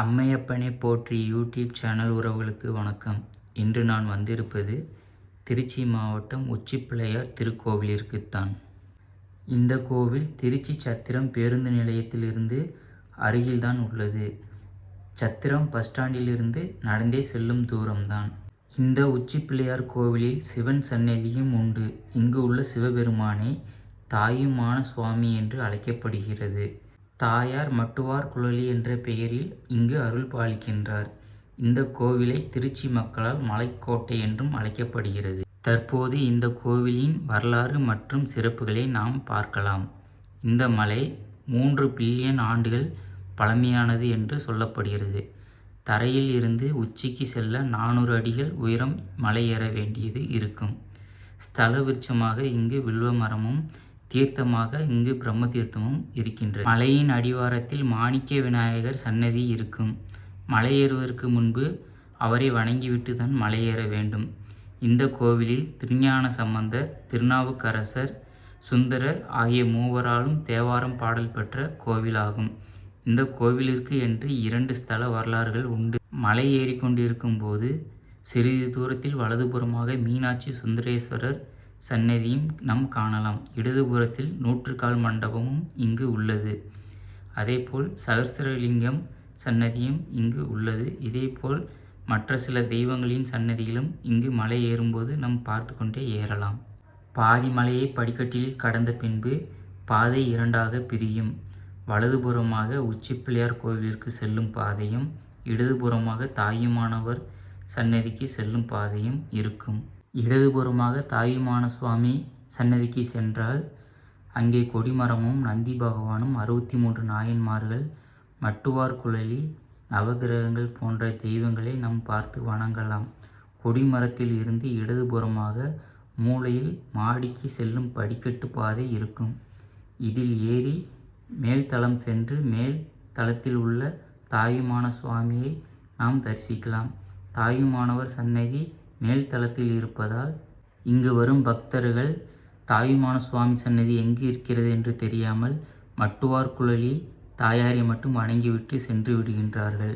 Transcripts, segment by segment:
அம்மையப்பனை போற்றி YouTube channel உறவுகளுக்கு வணக்கம். இன்று நான் வந்திருப்பது திருச்சி மாவட்டம் உச்சிப்பிள்ளையார் திருக்கோவிலிற்குத்தான். இந்த கோவில் திருச்சி சத்திரம் பேருந்து நிலையத்திலிருந்து அருகில்தான் உள்ளது. சத்திரம் பஸ் ஸ்டாண்டிலிருந்து நடந்தே செல்லும் தூரம்தான். இந்த உச்சிப்பிள்ளையார் கோவிலில் சிவன் சன்னதியும் உண்டு. இங்கு உள்ள சிவபெருமானை தாயுமான சுவாமி என்று அழைக்கப்படுகிறது. தாயார் மட்டுவார் குழலி என்ற பெயரில் இங்கு அருள் பாலிக்கின்றார். இந்த கோவிலை திருச்சி மக்களால் மலைக்கோட்டை என்றும் அழைக்கப்படுகிறது. தற்போது இந்த கோவிலின் வரலாறு மற்றும் சிறப்புகளை நாம் பார்க்கலாம். இந்த மலை மூன்று பில்லியன் ஆண்டுகள் பழமையானது என்று சொல்லப்படுகிறது. தரையில் இருந்து உச்சிக்கு செல்ல நானூறு அடிகள் உயரம் மலையேற வேண்டியது இருக்கும். ஸ்தல விருட்சமாக இங்கு வில்வ மரமும் தீர்த்தமாக இங்கு பிரம்ம தீர்த்தமும் இருக்கின்றது மலையின் அடிவாரத்தில் மாணிக்க விநாயகர் சன்னதி இருக்கும். மலையேறுவதற்கு முன்பு அவரை வணங்கிவிட்டு தான் மலையேற வேண்டும். இந்த கோவிலில் திருஞான சம்பந்தர் திருநாவுக்கரசர் சுந்தரர் ஆகிய மூவராலும் தேவாரம் பாடல் பெற்ற கோவிலாகும். இந்த கோவிலிற்கு என்று இரண்டு ஸ்தல வரலாறுகள் உண்டு. மலை ஏறிக்கொண்டிருக்கும் போது சிறிது தூரத்தில் வலதுபுறமாக மீனாட்சி சுந்தரேஸ்வரர் சன்னதியும் நாம் காணலாம். இடதுபுறத்தில் நூற்றுக்கால் மண்டபமும் இங்கு உள்ளது. அதேபோல் சகஸ்திரலிங்கம் சன்னதியும் இங்கு உள்ளது. இதேபோல் மற்ற சில தெய்வங்களின் சன்னதிகளும் இங்கு மலை ஏறும்போது நாம் பார்த்து கொண்டே ஏறலாம். பாதி மலையை படிக்கட்டில் கடந்த பின்பு பாதை இரண்டாக பிரியும். வலதுபுறமாக உச்சிப்பிள்ளையார் கோவிலிற்கு செல்லும் பாதையும் இடதுபுறமாக தாயுமானவர் சன்னதிக்கு செல்லும் பாதையும் இருக்கும். இடதுபுறமாக தாயுமான சுவாமி சன்னதிக்கு சென்றால் அங்கே கொடிமரமும் நந்தி பகவானும் அறுபத்தி மூன்று நாயன்மார்கள் மட்டுவார் குழலி நவகிரகங்கள் போன்ற தெய்வங்களை நாம் பார்த்து வணங்கலாம். கொடிமரத்தில் இருந்து இடதுபுறமாக மூலையில் மாடிக்கு செல்லும் படிக்கட்டு பாதை இருக்கும். இதில் ஏறி மேல்தளம் சென்று மேல் தளத்தில் உள்ள தாயுமான சுவாமியை நாம் தரிசிக்கலாம். தாயுமானவர் சன்னதி மேல் தளத்தில் இருப்பதால் இங்கு வரும் பக்தர்கள் தாயுமான சுவாமி சன்னதி எங்கு இருக்கிறது என்று தெரியாமல் மட்டுவார் குழலி தாயாரை மட்டும் வணங்கிவிட்டு சென்று விடுகின்றார்கள்.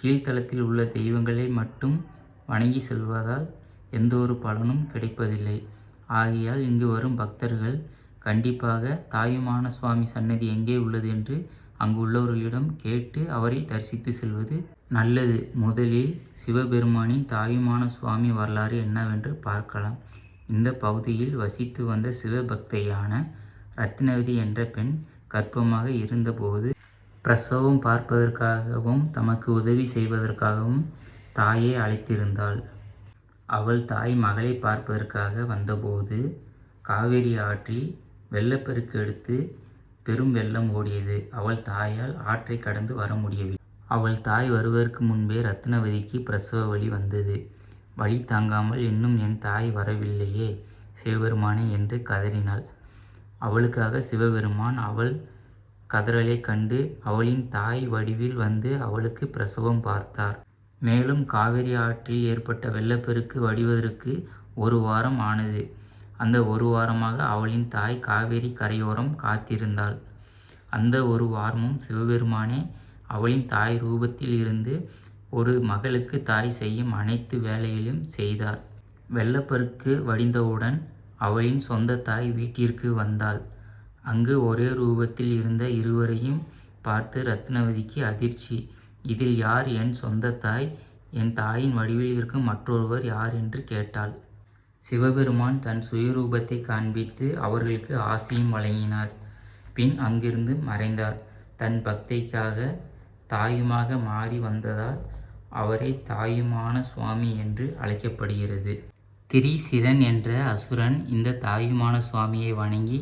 கீழ்த்தளத்தில் உள்ள தெய்வங்களை மட்டும் வணங்கி செல்வதால் எந்த ஒரு பலனும் கிடைப்பதில்லை. ஆகையால் இங்கு வரும் பக்தர்கள் கண்டிப்பாக தாயுமான சுவாமி சன்னதி எங்கே உள்ளது என்று அங்கு உள்ளவர்களிடம் கேட்டு அவரை தரிசித்து செல்வது நல்லது. முதலில் சிவபெருமானின் தாயுமான சுவாமி வரலாறு என்னவென்று பார்க்கலாம். இந்த பகுதியில் வசித்து வந்த சிவபக்தையான ரத்னவதி என்ற பெண் கர்ப்பமாக இருந்தபோது பிரசவம் பார்ப்பதற்காகவும் தமக்கு உதவி செய்வதற்காகவும் தாயை அழைத்திருந்தாள். அவள் தாய் மகளை பார்ப்பதற்காக வந்தபோது காவேரி ஆற்றில் வெள்ளப்பெருக்கு எடுத்து பெரும் வெள்ளம் ஓடியது. அவள் தாயால் ஆற்றை கடந்து வர முடியவில்லை. அவள் தாய் வருவதற்கு முன்பே ரத்னவதிக்கு பிரசவ வழி வந்தது. வழி தாங்காமல் இன்னும் என் தாய் வரவில்லையே சிவபெருமானே என்று கதறினாள். அவளுக்காக சிவபெருமான் அவள் கதறலை கண்டு அவளின் தாய் வடிவில் வந்து அவளுக்கு பிரசவம் பார்த்தார். மேலும் காவிரி ஆற்றில் ஏற்பட்ட வெள்ளப்பெருக்கு வடிவதற்கு ஒரு வாரம் ஆனது. அந்த ஒரு வாரமாக அவளின் தாய் காவேரி கரையோரம் காத்திருந்தாள். அந்த ஒரு வாரமும் சிவபெருமானே அவளின் தாய் ரூபத்தில் இருந்து ஒரு மகளுக்கு தாய் செய்யும் அனைத்து வேலைகளையும் செய்தார். வெள்ளப்பருக்கு வடிந்தவுடன் அவளின் சொந்த தாய் வீட்டிற்கு வந்தாள். அங்கு ஒரே ரூபத்தில் இருந்த இருவரையும் பார்த்து ரத்னவதிக்கு அதிர்ச்சி. இதில் யார் என் சொந்த தாய்? என் தாயின் வடிவில் இருக்கும் மற்றொருவர் யார்? என்று கேட்டாள். சிவபெருமான் தன் சுயரூபத்தை காண்பித்து அவர்களுக்கு ஆசியும் வழங்கினார். பின் அங்கிருந்து மறைந்தார். தன் பக்தைக்காக தாயுமாக மாறி வந்ததால் அவரை தாயுமான சுவாமி என்று அழைக்கப்படுகிறது. திரிசிரன் என்ற அசுரன் இந்த தாயுமான சுவாமியை வணங்கி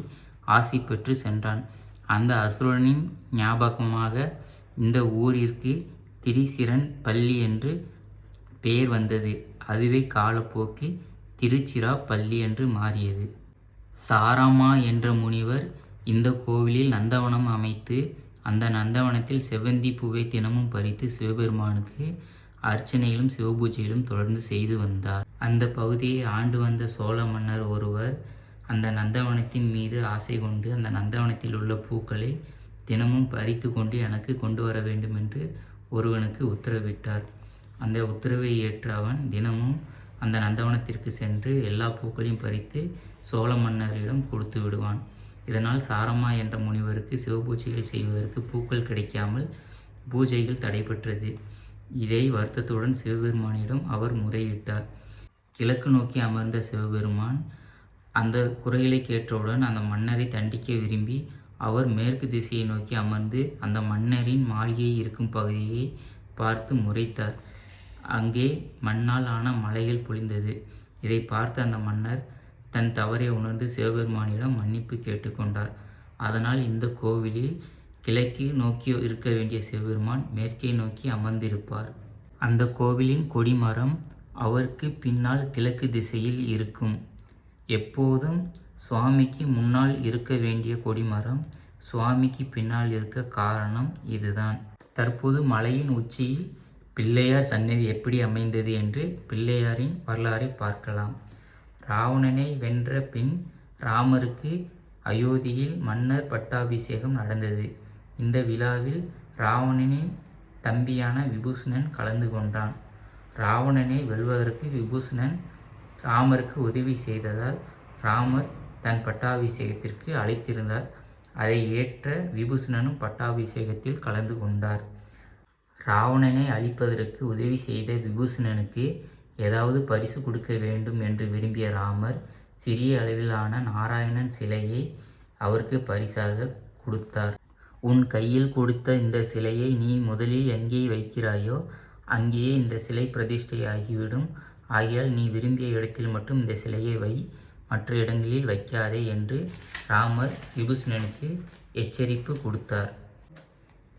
ஆசி பெற்று சென்றான். அந்த அசுரனின் ஞாபகமாக இந்த ஊரிற்கு திரிசிரன் பள்ளி என்று பெயர் வந்தது. அதுவே காலப்போக்கில் திருச்சிராப்பள்ளி என்று மாறியது. சாராமா என்ற முனிவர் இந்த கோவிலில் நந்தவனம் அமைத்து அந்த நந்தவனத்தில் செவ்வந்தி பூவை தினமும் பறித்து சிவபெருமானுக்கு அர்ச்சனையிலும் சிவபூஜையிலும் தொடர்ந்து செய்து வந்தார். அந்த பகுதியை ஆண்டு வந்த சோழ மன்னர் ஒருவர் அந்த நந்தவனத்தின் மீது ஆசை கொண்டு அந்த நந்தவனத்தில் உள்ள பூக்களை தினமும் பறித்து கொண்டு எனக்கு கொண்டு வர வேண்டும் என்று ஒருவனுக்கு உத்தரவிட்டார். அந்த உத்தரவை ஏற்ற அவன் தினமும் அந்த நந்தவனத்திற்கு சென்று எல்லா பூக்களையும் பறித்து சோழ மன்னரிடம் கொடுத்து விடுவான். இதனால் சாரமா என்ற முனிவருக்கு சிவபூஜைகள் செய்வதற்கு பூக்கள் கிடைக்காமல் பூஜைகள் தடைபெற்றது. இதை வருத்தத்துடன் சிவபெருமானிடம் அவர் முறையிட்டார். கிழக்கு நோக்கி அமர்ந்த சிவபெருமான் அந்த குரலை கேட்டவுடன் அந்த மன்னரை தண்டிக்க விரும்பி அவர் மேற்கு திசையை நோக்கி அமர்ந்து அந்த மன்னரின் மாளிகை இருக்கும் பகுதியை பார்த்து முறைத்தார். அங்கே மண்ணால் ஆன மலைகள் பொழிந்தது. இதை பார்த்த அந்த மன்னர் தன் தவறை உணர்ந்து சிவபெருமானிடம் மன்னிப்பு கேட்டுக்கொண்டார் அதனால் இந்த கோவிலில் கிழக்கு நோக்கி இருக்க வேண்டிய சிவபெருமான் மேற்கே நோக்கி அமர்ந்திருப்பார். அந்த கோவிலின் கொடிமரம் அவருக்கு பின்னால் கிழக்கு திசையில் இருக்கும். எப்போதும் சுவாமிக்கு முன்னால் இருக்க வேண்டிய கொடிமரம் சுவாமிக்கு பின்னால் இருக்க காரணம் இதுதான். தற்போது மலையின் உச்சியில் பிள்ளையார் சந்நிதி எப்படி அமைந்தது என்று பிள்ளையாரின் வரலாறை பார்க்கலாம். ராவணனை வென்ற பின் ராமருக்கு அயோத்தியில் மன்னர் பட்டாபிஷேகம் நடந்தது. இந்த விழாவில் ராவணனின் தம்பியான விபூஷணன் கலந்து கொண்டான். ராவணனை வெல்வதற்கு விபூஷணன் ராமருக்கு உதவி செய்ததால் ராமர் தன் பட்டாபிஷேகத்திற்கு அழைத்திருந்தார். அதை ஏற்ற விபூஷணனும் பட்டாபிஷேகத்தில் கலந்து கொண்டார். ராவணனை அழிப்பதற்கு உதவி செய்த விபூஷணனுக்கு ஏதாவது பரிசு கொடுக்க வேண்டும் என்று விரும்பிய ராமர் சிறிய அளவிலான நாராயணன் சிலையை அவருக்கு பரிசாக கொடுத்தார். உன் கையில் கொடுத்த இந்த சிலையை நீ முதலில் எங்கே வைக்கிறாயோ அங்கேயே இந்த சிலை பிரதிஷ்டையாகிவிடும். ஆகையால் நீ விரும்பிய இடத்தில் மட்டும் இந்த சிலையை வை மற்ற இடங்களில் வைக்காதே என்று ராமர் விபூஷணனுக்கு எச்சரிப்பு கொடுத்தார்.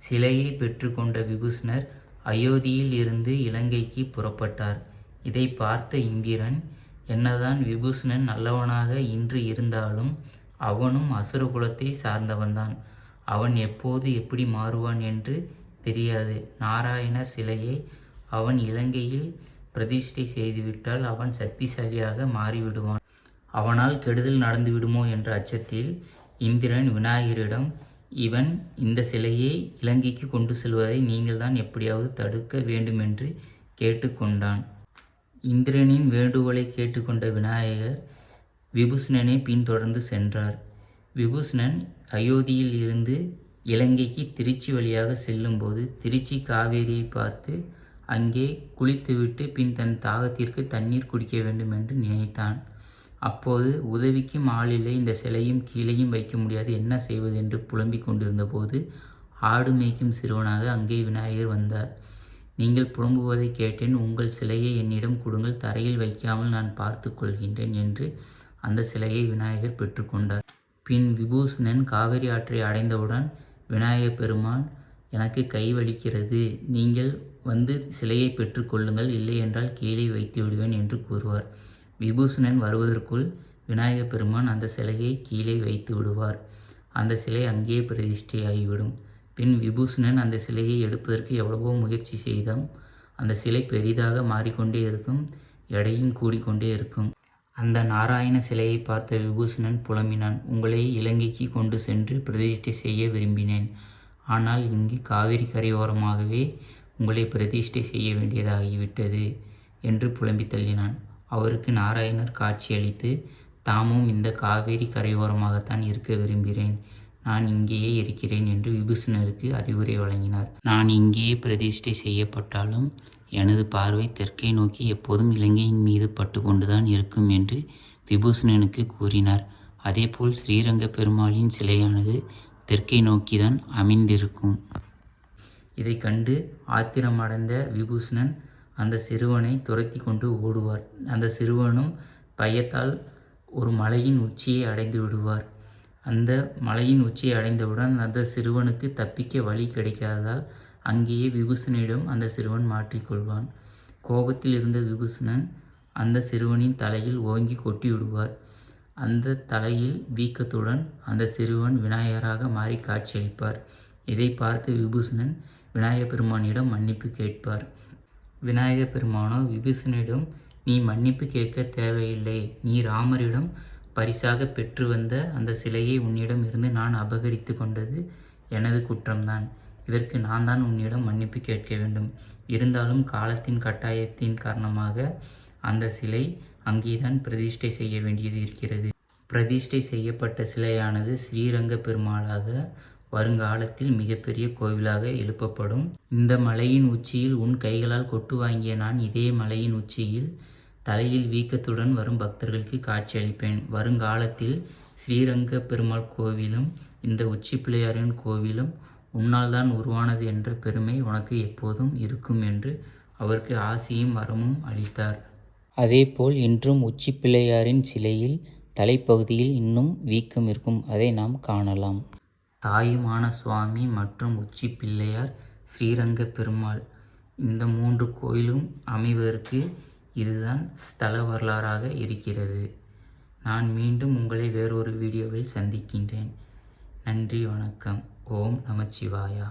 சிலையை பெற்றுக்கொண்ட விபூஷணர் அயோத்தியில் இருந்து இலங்கைக்கு புறப்பட்டார். இதை பார்த்த இந்திரன் என்னதான் விபூஷணன் நல்லவனாக இன்று இருந்தாலும் அவனும் அசுரகுலத்தை சார்ந்தவன்தான். அவன் எப்போது எப்படி மாறுவான் என்று தெரியாது. நாராயணர் சிலையை அவன் இலங்கையில் பிரதிஷ்டை செய்துவிட்டால் அவன் சக்திசாலியாக மாறிவிடுவான். அவனால் கெடுதல் நடந்துவிடுமோ என்ற அச்சத்தில் இந்திரன் விநாயகரிடம் இவன் இந்த சிலையை இலங்கைக்கு கொண்டு செல்வதை நீங்கள்தான் எப்படியாவது தடுக்க வேண்டுமென்று கேட்டுக்கொண்டான். இந்திரனின் வேண்டுகோளை கேட்டுக்கொண்ட விநாயகர் விபூஷணனை பின்தொடர்ந்து சென்றார். விபூஷணன் அயோத்தியில் இருந்து இலங்கைக்கு திருச்சி வழியாக செல்லும்போது திருச்சி காவேரியை பார்த்து அங்கே குளித்துவிட்டு பின் தன் தாகத்திற்கு தண்ணீர் குடிக்க வேண்டும் என்று நினைத்தான். அப்போது உதவிக்கும் ஆளில்லை இந்த சிலையும் கீழையும் வைக்க முடியாது. என்ன செய்வது? என்று புலம்பிக் கொண்டிருந்தபோது ஆடு மேய்க்கும் சிறுவனாக அங்கே விநாயகர் வந்தார். நீங்கள் புலம்புவதை கேட்டேன். உங்கள் சிலையை என்னிடம் கொடுங்கள். தரையில் வைக்காமல் நான் பார்த்து கொள்கின்றேன் என்று அந்த சிலையை விநாயகர் பெற்றுக்கொண்டார் பின் விபூஷணன் காவிரி ஆற்றை அடைந்தவுடன் விநாயகர் பெருமான் எனக்கு கை வலிக்கிறது. நீங்கள் வந்து சிலையை பெற்றுக்கொள்ளுங்கள் இல்லை என்றால் கீழே வைத்து விடுவேன் என்று கூறுவார். விபூஷணன் வருவதற்குள் விநாயகப் பெருமான் அந்த சிலையை கீழே வைத்து விடுவார். அந்த சிலை அங்கேயே பிரதிஷ்டையாகிவிடும். பின் விபூஷணன் அந்த சிலையை எடுப்பதற்கு எவ்வளவோ முயற்சி செய்தோம். அந்த சிலை பெரிதாக மாறிக்கொண்டே இருக்கும் எடையும் கூடிக்கொண்டே இருக்கும். அந்த நாராயண சிலையை பார்த்த விபூஷணன் புலம்பினான். உங்களை இலங்கைக்கு கொண்டு சென்று பிரதிஷ்டை செய்ய விரும்பினேன். ஆனால் இங்கு காவிரி கரையோரமாகவே உங்களை பிரதிஷ்டை செய்ய வேண்டியதாகிவிட்டது என்று புலம்பி தள்ளினான். அவருக்கு நாராயணர் காட்சியளித்து தாமும் இந்த காவேரி கரையோரமாகத்தான் இருக்க விரும்புகிறேன். நான் இங்கேயே இருக்கிறேன் என்று விபூஷணருக்கு அறிவுரை வழங்கினார். நான் இங்கேயே பிரதிஷ்டை செய்யப்பட்டாலும் எனது பார்வை தெற்கை நோக்கி எப்போதும் இலங்கையின் மீது பட்டு கொண்டுதான் இருக்கும் என்று விபூஷணனுக்கு கூறினார். அதேபோல் ஸ்ரீரங்க பெருமாளின் சிலையானது தெற்கை நோக்கிதான் அமைந்திருக்கும். இதை கண்டு ஆத்திரமடைந்த விபூஷணன் அந்த சிறுவனை துரத்தி கொண்டு ஓடுவார். அந்த சிறுவனும் பயத்தால் ஒரு மலையின் உச்சியை அடைந்து விடுவார். அந்த மலையின் உச்சியை அடைந்தவுடன் அந்த சிறுவனுக்கு தப்பிக்க வழி கிடைக்காததால் அங்கேயே விபூஷணியிடம் அந்த சிறுவன் மாற்றிக்கொள்வான் கோபத்தில் இருந்த விபூஷணன் அந்த சிறுவனின் தலையில் ஓங்கி கொட்டி விடுவார். அந்த தலையில் வீக்கத்துடன் அந்த சிறுவன் விநாயகராக மாறி காட்சியளிப்பார். இதை பார்த்து விபூஷணன் விநாயகப் பெருமானிடம் மன்னிப்பு கேட்பார். விநாயகப் பெருமானோ விபீஷணிடம் நீ மன்னிப்பு கேட்க தேவையில்லை. நீ ராமரிடம் பரிசாக பெற்று வந்த அந்த சிலையை உன்னிடம் இருந்து நான் அபகரித்து கொண்டது எனது குற்றம்தான். இதற்கு நான் தான் உன்னிடம் மன்னிப்பு கேட்க வேண்டும். இருந்தாலும் காலத்தின் கட்டாயத்தின் காரணமாக அந்த சிலை அங்கேதான் பிரதிஷ்டை செய்ய வேண்டியது இருக்கிறது. பிரதிஷ்டை செய்யப்பட்ட சிலையானது ஸ்ரீரங்க பெருமாளாக வருங்காலத்தில் மிகப்பெரிய கோவிலாக எழுப்பப்படும். இந்த மலையின் உச்சியில் உன் கைகளால் கொட்டு வாங்கிய நான் இதே மலையின் உச்சியில் தலையில் வீக்கத்துடன் வரும் பக்தர்களுக்கு காட்சியளிப்பேன் வருங்காலத்தில் ஸ்ரீரங்க பெருமாள் கோவிலும் இந்த உச்சி பிள்ளையாரின் கோவிலும் உன்னால் தான் உருவானது என்ற பெருமை உனக்கு எப்போதும் இருக்கும் என்று அவருக்கு ஆசியும் வரமும் அளித்தார். அதேபோல் இன்றும் உச்சி பிள்ளையாரின் சிலையில் தலைப்பகுதியில் இன்னும் வீக்கம் இருக்கும். அதை நாம் காணலாம். தாயுமான சுவாமி மற்றும் உச்சி பிள்ளையார் ஸ்ரீரங்க பெருமாள். இந்த மூன்று கோயிலும் அமைவதற்கு இதுதான் ஸ்தல வரலாறாக இருக்கிறது. நான் மீண்டும் உங்களை வேறொரு வீடியோவில் சந்திக்கின்றேன். நன்றி வணக்கம். ஓம் நமச்சிவாயா.